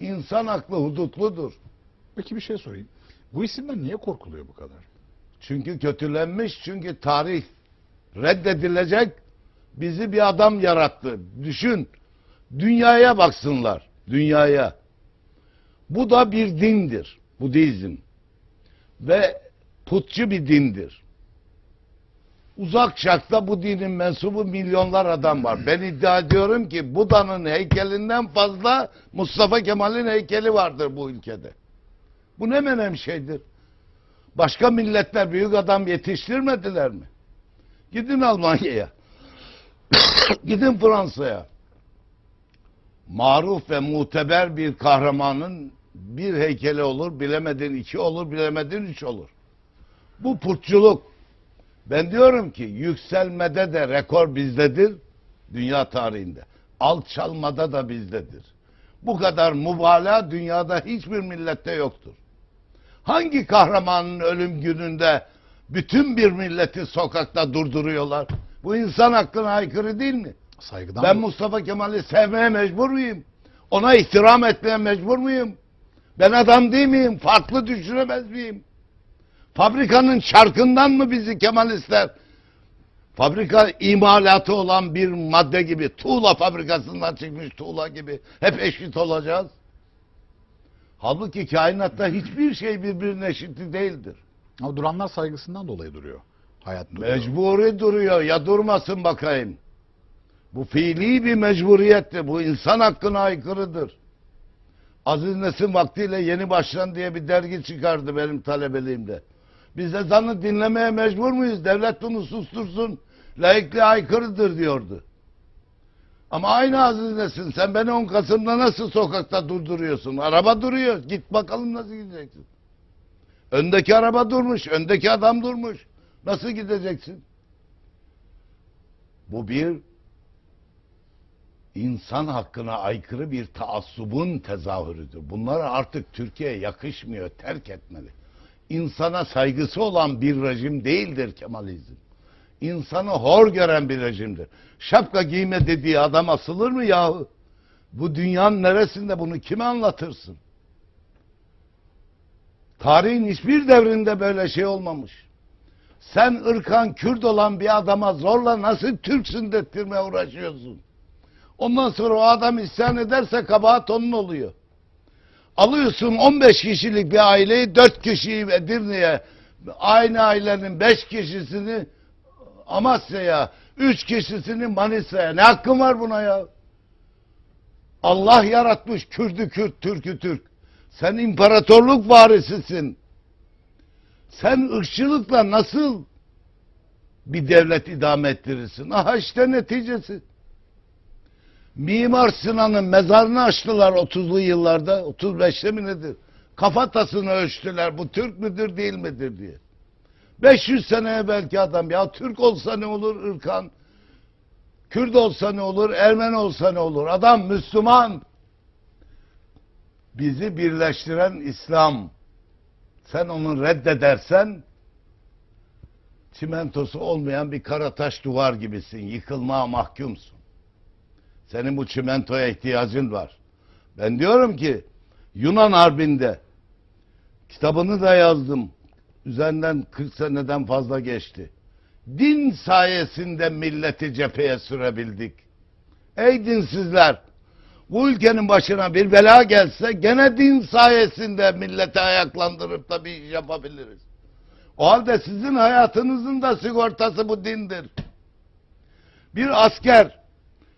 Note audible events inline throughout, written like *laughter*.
İnsan aklı hudutludur. Peki bir şey sorayım. Bu isimden niye korkuluyor bu kadar? Çünkü kötülenmiş, çünkü tarih reddedilecek bizi bir adam yarattı. Düşün, dünyaya baksınlar, dünyaya. Bu da bir dindir, Budizm. Ve putçu bir dindir. Uzak şarkta bu dinin mensubu milyonlar adam var. Ben iddia ediyorum ki Buda'nın heykelinden fazla Mustafa Kemal'in heykeli vardır bu ülkede. Bu ne menem şeydir. Başka milletler büyük adam yetiştirmediler mi? Gidin Almanya'ya. *coughs* Gidin Fransa'ya. Maruf ve muteber bir kahramanın bir heykeli olur, bilemedin iki olur, bilemedin üç olur. Bu putçuluk. Ben diyorum ki yükselmede de rekor bizdedir, dünya tarihinde. Alçalmada da bizdedir. Bu kadar mübalağa dünyada hiçbir millette yoktur. Hangi kahramanın ölüm gününde bütün bir milleti sokakta durduruyorlar? Bu insan hakkına aykırı değil mi? Saygıdan Ben mı? Mustafa Kemal'i sevmeye mecbur muyum? Ona ihtiram etmeye mecbur muyum? Ben adam değil miyim? Farklı düşünemez miyim? Fabrikanın çarkından mı bizi Kemalistler? Fabrika imalatı olan bir madde gibi, tuğla fabrikasından çıkmış tuğla gibi hep eşit olacağız. Halbuki kainatta hiçbir şey birbirine eşit değildir. Ama duranlar saygısından dolayı duruyor. Hayat duruyor. Mecburi duruyor. Ya durmasın bakayım. Bu fiili bir mecburiyettir. Bu insan hakkına aykırıdır. Aziz Nesin vaktiyle Yeni Başlan diye bir dergi çıkardı benim talebeliğimde. Biz ezanı dinlemeye mecbur muyuz? Devlet bunu sustursun. Laikliğe aykırıdır diyordu. Ama aynı Aziz Nesin sen beni 10 Kasım'da nasıl sokakta durduruyorsun? Araba duruyor. Git bakalım nasıl gideceksin? Öndeki araba durmuş. Öndeki adam durmuş. Nasıl gideceksin? Bu bir insan hakkına aykırı bir taassubun tezahürüdür. Bunlar artık Türkiye'ye yakışmıyor, terk etmeli. İnsana saygısı olan bir rejim değildir Kemalizm. İnsanı hor gören bir rejimdir. Şapka giyme dediği adam asılır mı yahu? Bu dünyanın neresinde bunu kime anlatırsın? Tarihin hiçbir devrinde böyle şey olmamış. Sen ırkan Kürt olan bir adama zorla nasıl Türksün dedirmeye uğraşıyorsun? Ondan sonra o adam isyan ederse kabahat onun oluyor. Alıyorsun 15 kişilik bir aileyi 4 kişiyi Edirne'ye aynı ailenin 5 kişisini Amasya'ya 3 kişisini Manisa'ya ne hakkın var buna ya? Allah yaratmış Kürdü Kürt, Türk'ü Türk. Sen imparatorluk varisisin. Sen ırkçılıkla nasıl bir devlet idame ettirirsin? Aha işte neticesi. Mimar Sinan'ın mezarını açtılar 30'lu yıllarda. 35'te mi nedir? Kafatasını ölçtüler. Bu Türk müdür değil midir diye. 500 sene evvelki adam ya Türk olsa ne olur ırkan? Kürt olsa ne olur? Ermeni olsa ne olur? Adam Müslüman. Bizi birleştiren İslam. Sen onu reddedersen çimentosu olmayan bir kara taş duvar gibisin. Yıkılmaya mahkumsun. Senin bu çimentoya ihtiyacın var. Ben diyorum ki Yunan Harbi'nde kitabını da yazdım. Üzerinden 40 seneden fazla geçti. Din sayesinde milleti cepheye sürebildik. Ey dinsizler! Bu ülkenin başına bir bela gelse gene din sayesinde milleti ayaklandırıp da bir iş yapabiliriz. O halde sizin hayatınızın da sigortası bu dindir. Bir asker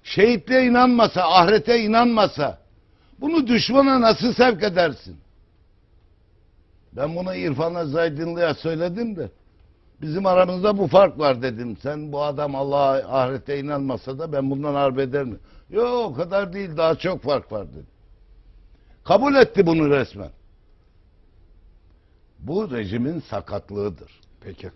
şehitliğe inanmasa, ahirete inanmasa bunu düşmana nasıl sevk edersin? Ben bunu İrfan'a Zaydınlı'ya söyledim de bizim aramızda bu fark var dedim. Sen bu adam Allah'a ahirete inanmasa da ben bundan harp ederim. Yok o kadar değil daha çok fark var dedim. Kabul etti bunu resmen. Bu rejimin sakatlığıdır. Peki.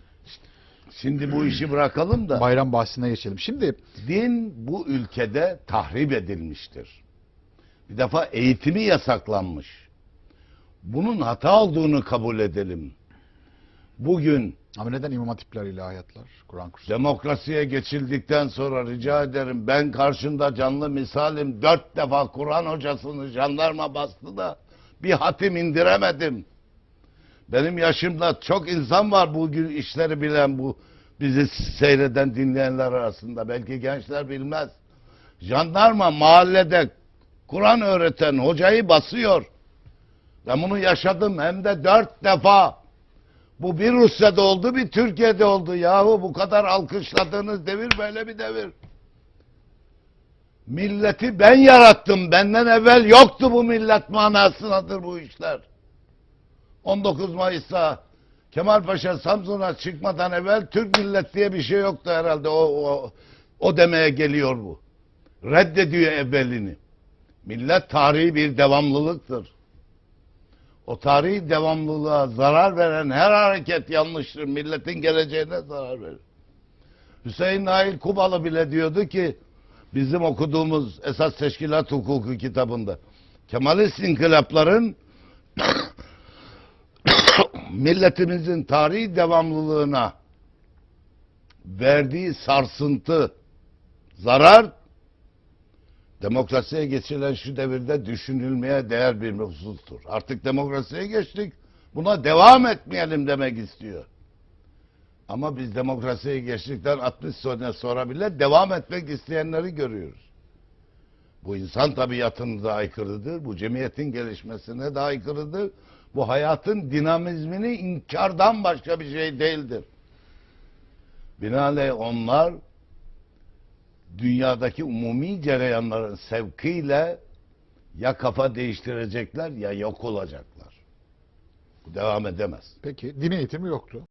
Şimdi bu işi bırakalım da Bayram bahsine geçelim. Şimdi din bu ülkede tahrip edilmiştir. Bir defa eğitimi yasaklanmış. Bunun hata olduğunu kabul edelim. Bugün Ama neden imam hatipler, ilahiyatlar, Kur'an kursu? Demokrasiye geçildikten sonra rica ederim ben karşında canlı misalim dört defa Kur'an hocasını jandarma bastı da bir hatim indiremedim. Benim yaşımda çok insan var bugün işleri bilen bu bizi seyreden dinleyenler arasında. Belki gençler bilmez. Jandarma mahallede Kur'an öğreten hocayı basıyor. Ben bunu yaşadım hem de dört defa. Bu bir Rusya'da oldu bir Türkiye'de oldu. Yahu bu kadar alkışladığınız devir böyle bir devir. Milleti ben yarattım. Benden evvel yoktu bu millet manasındadır bu işler. 19 Mayıs'ta Kemal Paşa Samsun'a çıkmadan evvel Türk millet diye bir şey yoktu herhalde. O, o, o demeye geliyor bu. Reddediyor evvelini. Millet tarihi bir devamlılıktır. O tarihi devamlılığa zarar veren her hareket yanlıştır. Milletin geleceğine zarar verir. Hüseyin Nail Kubalı bile diyordu ki bizim okuduğumuz esas teşkilat hukuku kitabında Kemalist inkılapların milletimizin tarihi devamlılığına verdiği sarsıntı, zarar demokrasiye geçilen şu devirde düşünülmeye değer bir husustur. Artık demokrasiye geçtik. Buna devam etmeyelim demek istiyor. Ama biz demokrasiye geçtikten 60 sene sonra bile devam etmek isteyenleri görüyoruz. Bu insan tabiatına da aykırıdır. Bu cemiyetin gelişmesine de aykırıdır. Bu hayatın dinamizmini inkardan başka bir şey değildir. Binaenaleyh onlar dünyadaki umumi cereyanların sevkiyle ya kafa değiştirecekler ya yok olacaklar. Devam edemez. Peki din eğitimi yoktu.